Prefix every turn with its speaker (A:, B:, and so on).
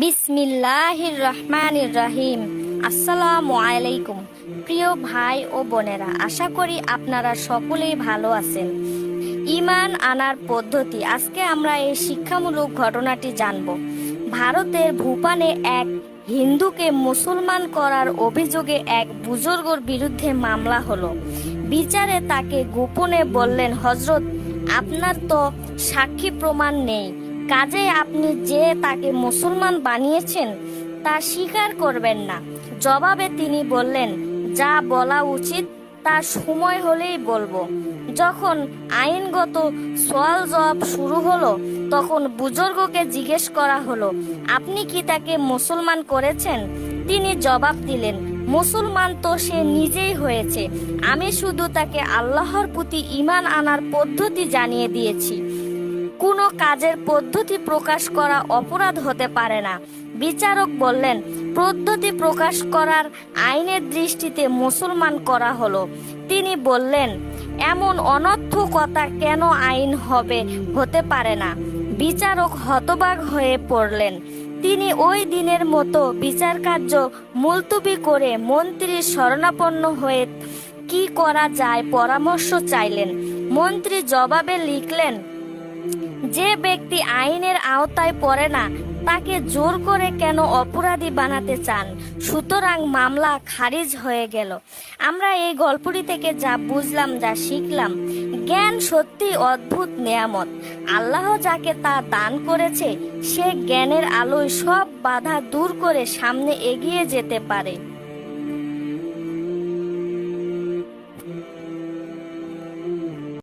A: বিসমিল্লাহির রহমানির রহিম আসসালামু আলাইকুম। প্রিয় ভাই ও বোনেরা, আশা করি আপনারা সকলেই ভালো আছেন। ইমান আনার পদ্ধতি, আজকে আমরা এই শিক্ষামূলক ঘটনাটি জানব। ভারতের ভুপানে এক হিন্দুকে মুসলমান করার অভিযোগে এক বুজুর্গর বিরুদ্ধে মামলা হলো। বিচারে তাকে গোপনে বললেন হজরত আপনার তো সাক্ষী প্রমাণ নেই। কাজে আপনি যে তাকে মুসলমান বানিয়েছেন, তা স্বীকার করবেন না। জবাবে তিনি বললেন, যা বলা উচিত, তা সময় হলেই বলব। যখন আইনগত সওয়াল জবাব শুরু হলো, তখন বুজুর্গকে জিজ্ঞেস করা হলো, আপনি কি তাকে মুসলমান করেছেন? তিনি জবাব দিলেন, মুসলমান তো সে নিজেই হয়েছে। আমি শুধু তাকে আল্লাহর প্রতি ইমান আনার পদ্ধতি জানিয়ে দিয়েছি। কোনো কাজের পদ্ধতি প্রকাশ করা অপরাধ হতে পারে না। বিচারক বললেন, পদ্ধতি প্রকাশ করার আইনের দৃষ্টিতে মুসলমান করা হলো। তিনি বললেন, এমন অনর্থ কথা কেন আইন হবে হতে পারে না? বিচারক হতবাক হয়ে পড়লেন। তিনি ওই দিনের মতো বিচার কার্য মুলতুবি করে মন্ত্রীর শরণাপন্ন হয়ে কি করা যায় পরামর্শ চাইলেন। মন্ত্রী জবাবে লিখলেন যে ব্যক্তি আইনের আওতায় পড়ে না, তাকে জোর করে কেন অপরাধী বানাতে চান? সুতরাং মামলা খারিজ হয়ে গেল। আমরা এই গল্পটি থেকে যা বুঝলাম, যা শিখলাম, জ্ঞান সত্যি অদ্ভুত নেয়ামত। আল্লাহ যাকে তা দান করেছে, সে জ্ঞানের আলোয় সব বাধা দূর করে সামনে এগিয়ে যেতে পারে।